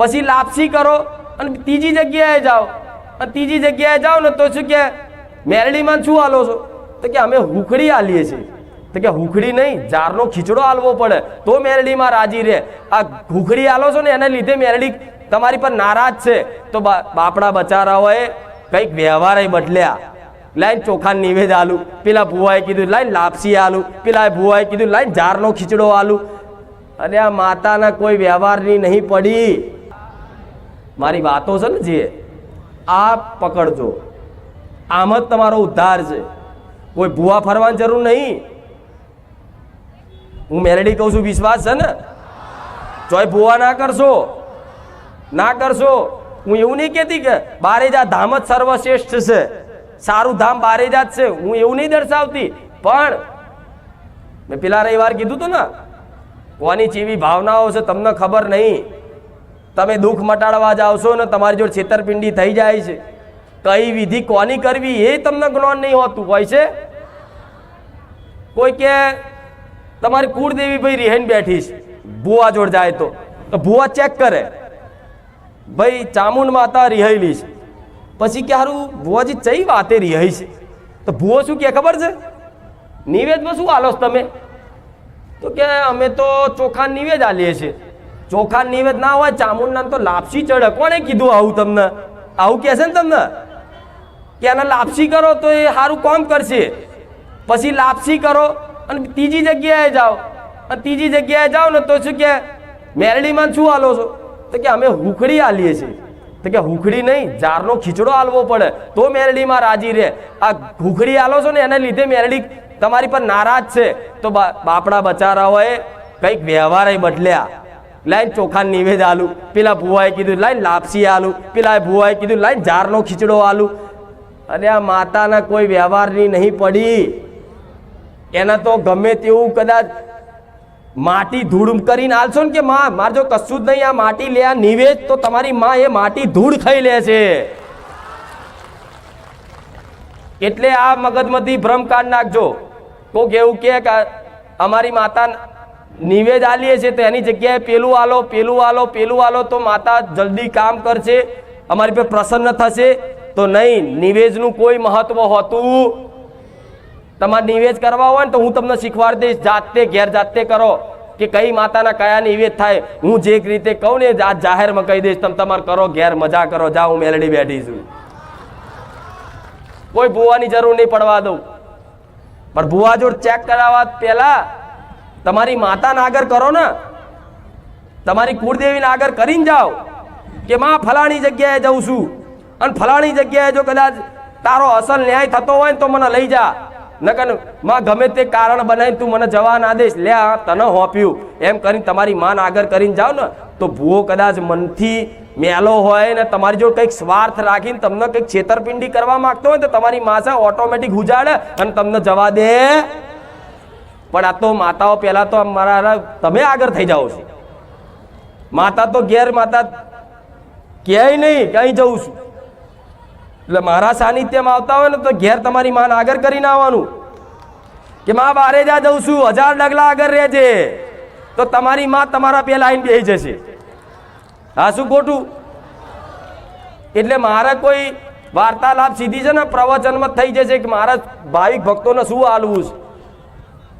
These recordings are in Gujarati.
પછી લાપસી કરો અને ત્રીજી જગ્યાએ જાઓ. અને ત્રીજી જગ્યાએ જાઓ ને તો શું કે, મેરડીમાં શું હાલો છો? તો કે અમે હુખડી હાલીએ છીએ. તો કે હુખડી નહીં, જારનો ખીચડો હાલવો પડે. તો મેરડીમાં રાજી રહે. આ હુખડી હાલો છો ને, એના લીધે મેરડી તમારી પર નારાજ છે. તો બાપડા બચારાઓએ કંઈક વ્યવહાર બદલ્યા. લાઈન ચોખા નિવેદ આલુ. પેલા ભુવાએ કીધું, લાઈન લાપસી આલુ. પેલા ભુવાએ કીધું, લાઈન જારનો ખીચડો આલુ. અને આ માતાના કોઈ વ્યવહારની નહીં પડી. મારી વાતો છે ને જે આ પકડજો. આમ જ તમારો ઉદ્ધાર છે. કોઈ ભૂવા ફરવાની જરૂર નહીં. હું મેલેડી કહું છું, વિશ્વાસ છે ને? ચોય ભૂવા ના કરશો. ના કરશો. હું એવું નહીં કહેતી કે બારેજા ધામ જ સર્વશ્રેષ્ઠ છે. સારું ધામ બારેજા જ છે. હું એવું નહીં દર્શાવતી. પણ મેં પેલા રવિવાર કીધું હતું ને, કોની ચીવી ભાવનાઓ છે તમને ખબર નહીં. તમે દુઃખ મટાડવા જાવશો ને તમારી જોડે છેતરપિંડી થઈ જાય છે કઈ વિધિ કોની કરવી એ તમને જ્ઞાન નહીં હોતું, હોય છે? કોઈ કે તમારી કુળદેવી ભાઈ રિહાઈને બેઠી છે, ભુવા જોડ જાય તો ભુવા ચેક કરે, ભાઈ ચામુંડ માતા રિહાયેલી છે, પછી કે હારું ભુવાજી ચઈ વાતે રિહાઈ છે, તો ભુવો શું કે ખબર છે? નિવેદમાં શું આલો તમે? તો કે અમે તો ચોખા નિવેદ આલીએ છીએ. ચોખા નિવેદ ના હોય ચામુંડના તો લાપસી ચડે. કોણે કીધું આવું તમને? આવું કહેશે ને તમને? કે એને લાપસી કરો તો એ સારું કોમ કરશે. પછી લાપસી કરો અને ત્રીજી જગ્યાએ જાઓ. અને ત્રીજી જગ્યાએ જાઓ ને તો શું કે, મેરડીમાં શું હાલો છો? તો કે અમે હુખડી હાલીએ છીએ. તો કે હુખડી નહીં, જારનો ખીચડો હાલવો પડે. તો મેરડીમાં રાજી રહે. આ હુખડી હાલો છો ને, એના લીધે મેરડી તમારી પર નારાજ છે. તો બાપડા બચારાઓએ કંઈક વ્યવહાર બદલ્યા. લાઈન ચોખા નિવેદ આલુ, પેલા ભુવાએ કીધું, લાઈન લાપસી આલુ. પેલા ભુવાએ કીધું, લાઈન જારનો ખીચડો આલુ. અને આ માતાના કોઈ વ્યવહારની નહીં પડી. એના તો ગમે તેવું કદાચ માટી ધૂળ કરીને આલશો ને કે માં, મારે જો કશું જ નહીં, આ માટી લે, આ નિવેદ, તો તમારી માં એ માટી ધૂળ ખાઈ લે છે. એટલે આ મગજમાંથી ભ્રમ કાઢ નાખજો. કોક એવું કે અમારી માતા નિવેદ આલીએ છીએ તો એની જગ્યાએ પેલું આલો પેલું આલો પેલું આલો તો માતા જલ્દી કામ કરશે, અમારી પર પ્રસન્ન થશે. તો નહીં, નિવેદનું કોઈ મહત્વ હોતું. તમારે નિવેદ કરવા હોય ને તો હું તમને શીખવાડી દઈશ, જાતે ઘેર જાતે કરો. કે કઈ માતાના કયા નિવેદ થાય. હું જે રીતે કહું ને આ જાહેરમાં કહી દઈશ, તમે તમારે કરો, ઘેર મજા કરો જા હું મેલડી બેઠી છું. કોઈ ભૂવાની જરૂર નહીં પડવા દઉં. પણ ભૂવા જોડ ચેક કરાવવા પહેલા તમારી માતાના આગળ કરો ને. તમારી કુળદેવીના આગળ કરીને જાઓ કે માં, ફલાણી જગ્યાએ જઉં છું. અને ફલાણી જગ્યાએ જો કદાચ તારો અસલ ન્યાય થતો હોય ને તો મને લઈ જા. નકરમાં ગમે તે કારણ બનાવીને તું મને જવા ના દઈશ. લે તને હોપ્યું એમ કરીને તમારી માન આગળ કરીને જાઓ ને, તો ભૂવો કદાચ મનથી મેલો હોય ને તમારી જો કંઈક સ્વાર્થ રાખીને તમને કંઈક છેતરપિંડી કરવા માંગતો હોય તો તમારી માસા ઓટોમેટિક ઉજાડે અને તમને જવા દે. પણ આ તો માતાઓ પહેલા તો મારા તમે આગળ થઈ જાઓ છો. માતા તો ઘેર માતા ક્યાંય નહીં, ક્યાંય જઉં છું. એટલે મારા સાનિધ્યમાં આવતા હોય ને તો ઘેર તમારી માન આગળ કરીને આવવાનું. કે માં બારે જા જઉં છું, હજાર ડગલા આગળ રહેજે. તો તમારી માં તમારા પહેલાં આવીને બેસી જશે. હા, શું ખોટું? એટલે મારા કોઈ વાર્તાલાપ સીધી છે ને પ્રવચનમાં થઈ જશે કે મારા ભાવિક ભક્તોને શું હાલવું છે?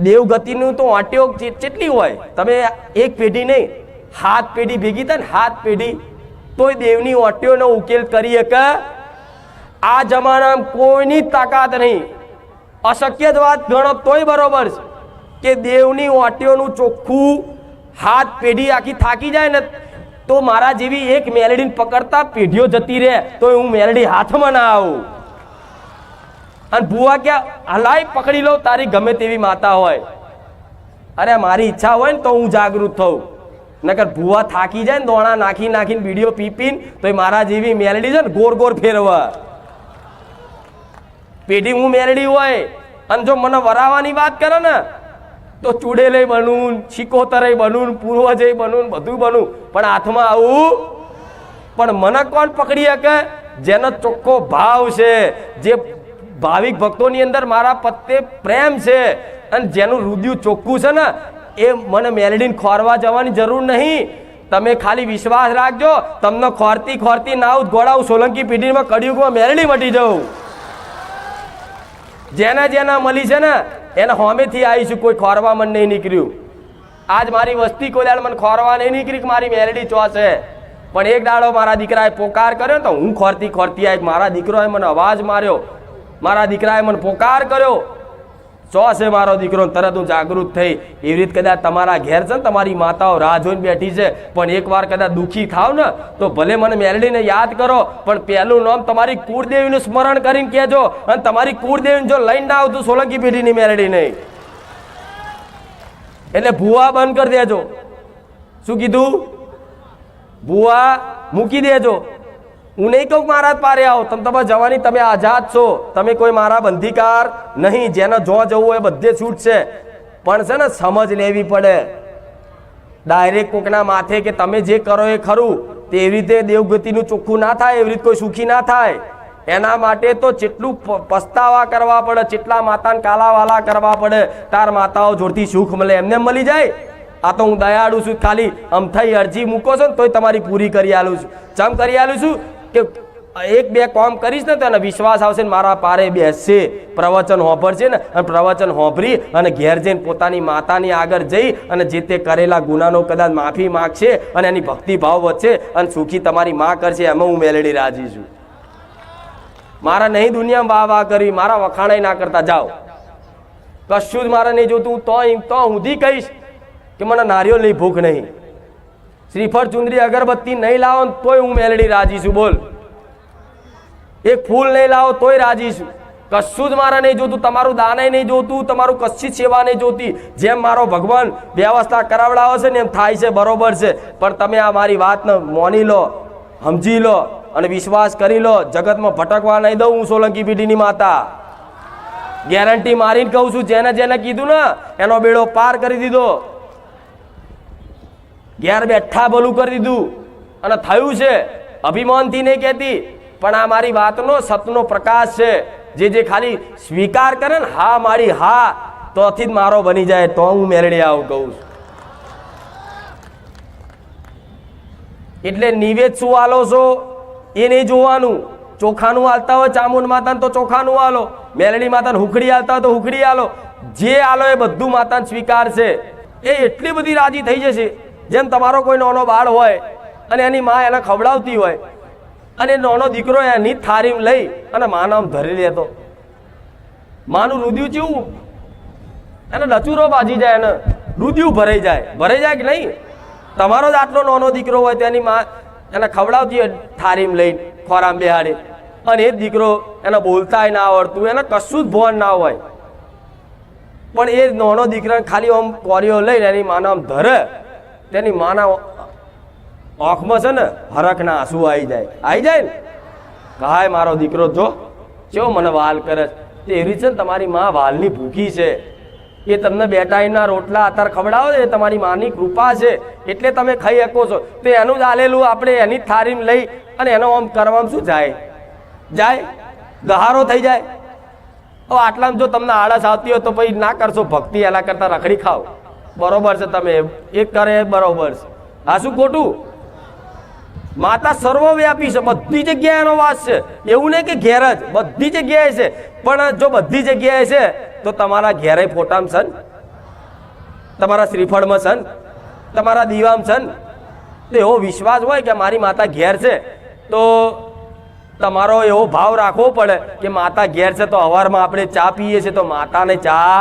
દેવગતિનું તો વાંટીઓ જેટલી હોય? તમે એક પેઢી નહીં હાથ પેઢી ભેગી થાય ને હાથ પેઢી. તોય દેવની વાંટીઓનો ઉકેલ કરી શકે આ જમાનામાં કોઈની તાકાત નહીં. અશક્ય વાત ગણો તોય બરોબર છે કે દેવની વાંટીઓનું ચોખ્ખું હાથ પેઢી આખી થાકી જાય ને તો મારા જેવી એક મેલેડીને પકડતા પેઢીઓ જતી રહે. તો હું મેલેડી હાથમાં ના આવું. અને ભુવા ક્યાં હલાય પકડી લો તારી ગમે તેવી માતા હોય. અરે, મારી ઈચ્છા હોય ને તો હું જાગૃત થઉં. નકર ભુવા થાકી જાય ને દોણા નાખી નાખીને બીડીઓ પી પીને તો એ મારા જેવી મેલડી છે ને ગોર ગોર ફેરવા. પેઢી હું મેલડી હોય, અને જો મને વરાવાની વાત કરે ને, તો ચૂડેલે બનવું શિકોતરે બનવું પૂર્વજય બનવું બધું બનવું પણ હાથમાં આવું? પણ મને કોણ પકડી શકે? જેનો ચોખ્ખો ભાવ છે, જે ભાવિક ભક્તોની અંદર મારા પત્તે પ્રેમ છે. અને જેનું હૃદય ચોખ્ખું છે ને, એ મને મેલડીને ખોરવા જવાની જરૂર નહીં. તમે ખાલી વિશ્વાસ રાખજો, તમને ખોરતી ખોરતી નાવ ગોળાવું સોલંકી પીઢીમાં કડિયુગમાં મેલડી મટી જવું. જેને જેને મળી છે ને, એને હોમેથી આવીશું, કોઈ ખોરવા મન નહીં નીકળ્યું. આજ મારી વસ્તી કોલ્યાણ મને ખોરવા નહીં નીકળી કે મારી મેલડી ચો પણ એક દાડો મારા દીકરાએ પોકાર કર્યો ને, તો હું ખોરતી ખોરતી આવી મારા દીકરોએ મને અવાજ માર્યો. મારા દીકરાએ મને પોકાર કર્યો. ચો છે મારો દીકરો? તરત હું જાગૃત થઈ. એવી રીતે કદાચ તમારા ઘેર છે ને તમારી માતાઓ રાહ જોઈને બેઠી છે. પણ એકવાર કદાચ દુઃખી થાવ ને, તો ભલે મને મેલડીને યાદ કરો, પણ પહેલું નામ તમારી કુળદેવીનું સ્મરણ કરીને કહેજો. અને તમારી કુળદેવીને જો લઈને ના આવતું સોલંકી પેઢીની મેલડી નહીં એટલે ભૂવા બંધ કરી દેજો. શું કીધું? ભૂવા મૂકી દેજો. હું નહીં કહું કે મારા જ પારે આવો. તમે તમારે જવાની, તમે આઝાદ છો. તમે કોઈ મારા બંધીકાર નહીં. જેને જો જવું હોય બધે છૂટ છે. પણ છે ને, સમજ લેવી પડે. ડાયરેક્ટ કોકના માથે કે તમે જે કરો એ ખરું. તેવી રીતે દેવગતિનું ચોખ્ખું ના થાય, એવી રીતે કોઈ સુખી ના થાય. એના માટે તો જેટલું પસ્તાવા કરવા પડે, જેટલા માતાને કાલાવાલા કરવા પડે, તાર માતાઓ જોડતી સુખ મળે, એમને મળી જાય. આ તો હું દયાળુ છું, ખાલી અમથાઈ અરજી મૂકો છો ને, તોય તમારી પૂરી કરી આલું છું. ચમ કરી આલું છું? કે એક બે કામ કરીશ ને તો એને વિશ્વાસ આવશે ને મારા પારે બેસશે. પ્રવચન હોંભરશે ને અને પ્રવચન હોભરી અને ઘેર જઈને પોતાની માતાની આગળ જઈ અને જે તે કરેલા ગુનાનો કદાચ માફી માગશે અને એની ભક્તિભાવ વધશે અને સુખી તમારી માં કરશે એમાં હું મેલડી રાજી છું. મારા નહીં દુનિયામાં વાહ વાહ કરી મારા વખાણાય ના કરતા. જાઓ. કશું જ મારે નહીં જોતું. હું તો તો હુંધી કહીશ કે મને નારિયેળની ભૂખ નહીં. શ્રીફળ ચુંદરી અગરબત્તી નહીં લાવો તોય હું મેલડી રાજી છું, બોલ. એક ફૂલ નહીં લાવો તોય રાજી છું. કશું જ મારા નહીં જોતું, તમારું દાને નહીં જોતું, તમારું કશી સેવા નહીં જોતી. જેમ મારો ભગવાન વ્યવસ્થા કરાવડાવે છે ને એમ થાય છે, બરોબર છે. પણ તમે આ મારી વાતને મોની લો, સમજી લો અને વિશ્વાસ કરી લો, જગતમાં ભટકવા નહીં દઉં હું સોલંકી પીઢીની માતા. ગેરંટી મારીને કહું છું, જેને જેને કીધું ને, એનો બેડો પાર કરી દીધો. ઘેર બેઠા ભલું કરી દીધું. અને થયું છે, અભિમાનથી નહીં કહેતી, પણ આ મારી વાતનો સતનો પ્રકાશ છે. જે જે ખાલી સ્વીકાર કરે ને, હા મારી, હા, તોથી જ મારો બની જાય, તો હું મેળડી આવું કહું છું. એટલે નિવેદ શું આલો છો? એ નહીં જોવાનું. ચોખાનું આલતા હોય ચામુંડ માતાને તો ચોખાનું આલો. મેલડી માતાને હુખડી હાલતા હોય તો હુખડી આલો. જે આલો એ બધું માતાને સ્વીકાર છે. એ એટલી બધી રાજી થઈ જશે. જેમ તમારો કોઈ નાનો બાળ હોય અને એની માં એને ખવડાવતી હોય અને નાનો દીકરો એની થારીમ લઈ અને માનું આમ ધરી લેતો. માનું રુદ્યું ચીવું? એને લચુરો બાજી જાય એને. રુદ્યું ભરાઈ જાય. ભરાઈ જાય કે નહીં? તમારો જ આટલો નાનો દીકરો હોય તો એની માં એને ખવડાવતી હોય થારીમ લઈને, ખોરામ બેહાડી. અને એ દીકરો એને બોલતાય ના આવડતું, એને કશું જ ભોન ના હોય. પણ એ નાનો દીકરાને ખાલી આમ કોરીઓ લઈને એની માનામ ધરે. તેની માના આંખમાં છે ને, હરખના આંસુ આવી જાય. આવી જાય ને? કાય મારો દીકરો, જો કેવો મને વાલ કરે તે એવી છે ને, તમારી માં વાલની ભૂખી છે. એ તમને બે ટાઈમના રોટલા અત્યારે ખવડાવો એ તમારી માની કૃપા છે. એટલે તમે ખાઈ શકો છો. તો એનું જ આલેલું આપણે એની જ થારીમાં લઈ અને એનો આમ કરવામાં શું જાય? જાય? ગહારો થઈ જાય? હવે આટલામાં જો તમને આળસ આવતી હોય તો પછી ના કરશો. ભક્તિ એના કરતાં રખડી ખાઓ. બરોબર છે તમે. એક કરે બરોબર છે. આ શું ખોટું? માતા સર્વવ્યાપી છે, બધી જગ્યાએ એનો વાસ છે. એવું નહીં કે ઘેર જ, બધી જગ્યાએ છે. પણ જો બધી જગ્યાએ છે, તો તમારા ઘેરે ફોટામાં છે તમારા શ્રીફળમાં છે તમારા દીવામાં છે તો એવો વિશ્વાસ હોય કે મારી માતા ઘેર છે, તો તમારો એવો ભાવ રાખવો પડે કે માતા ઘેર છે તો અવારમાં આપણે ચા પીએ છીએ, તો માતાને ચા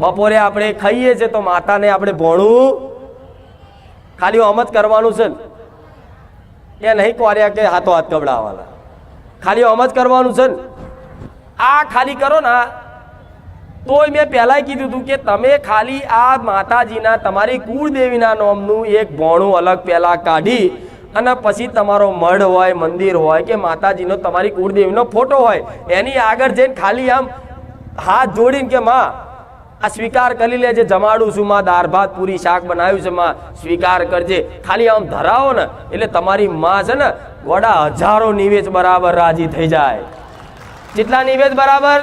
બપોરે આપણે ખાઈએ છીએ તો માતાને આપણે ભોણું ખાલી આમ કરવાનું છે ને. એ નહીં કોર્યા કે હાથો હાથ કબડાવવાના ખાલી આમ કરવાનું છે ને. આ ખાલી કરો ને તોય મેં પહેલાંય કીધું હતું કે તમે ખાલી આ માતાજીના, તમારી કુળદેવીના નામનું એક ભોણું અલગ પહેલાં કાઢી અને પછી તમારો મઢ હોય, મંદિર હોય કે માતાજીનો, તમારી કુળદેવીનો ફોટો હોય. એની આગળ જઈને ખાલી આમ હાથ જોડીને કે માં આ સ્વીકાર કરી લેજે, જમાડું છું, માં દાળ ભાત પૂરી શાક બનાવ્યું છે, માં. સ્વીકાર કરજે. ખાલી આમ ધરાવો ને, એટલે તમારી માં છે ને, વડા હજારો નિવેશ બરાબર રાજી થઈ જાય. જેટલા નિવેશ બરાબર?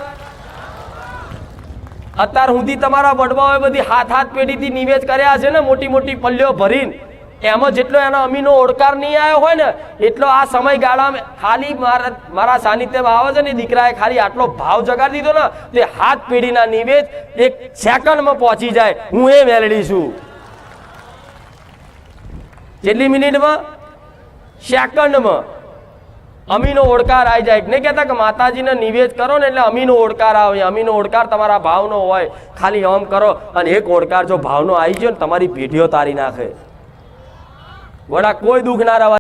અત્યાર સુધી તમારા વડવાઓએ બધી હાથ હાથ પેઢીથી નિવેદ કર્યા છે ને મોટી મોટી પલ્લીઓ ભરીને. એમાં જેટલો એનો અમીનો ઓળકાર નહીં આવ્યો હોય ને, એટલો આ સમયગાળામાં ખાલી મારા મારા સાનિધ્યમાં આવે છે ને દીકરાએ ખાલી આટલો ભાવ જગાડી દીધો ને તે હાથ પેઢીના નિવેદ એક સેકન્ડમાં પહોંચી જાય. હું એ મેળવી છું. કેટલી મિનિટમાં? સેકન્ડમાં. અમીનો ઓળકાર આવી જાય. નહીં કહેતા કે માતાજીને નિવેદ કરો ને, એટલે અમીનો ઓળકાર આવે. અમીનો ઓળકાર તમારા ભાવનો હોય. ખાલી આમ કરો અને એક ઓળકાર જો ભાવનો આવી ગયો ને, તમારી પેઢીઓ તારી નાખે. વડા કોઈ દુઃખ ના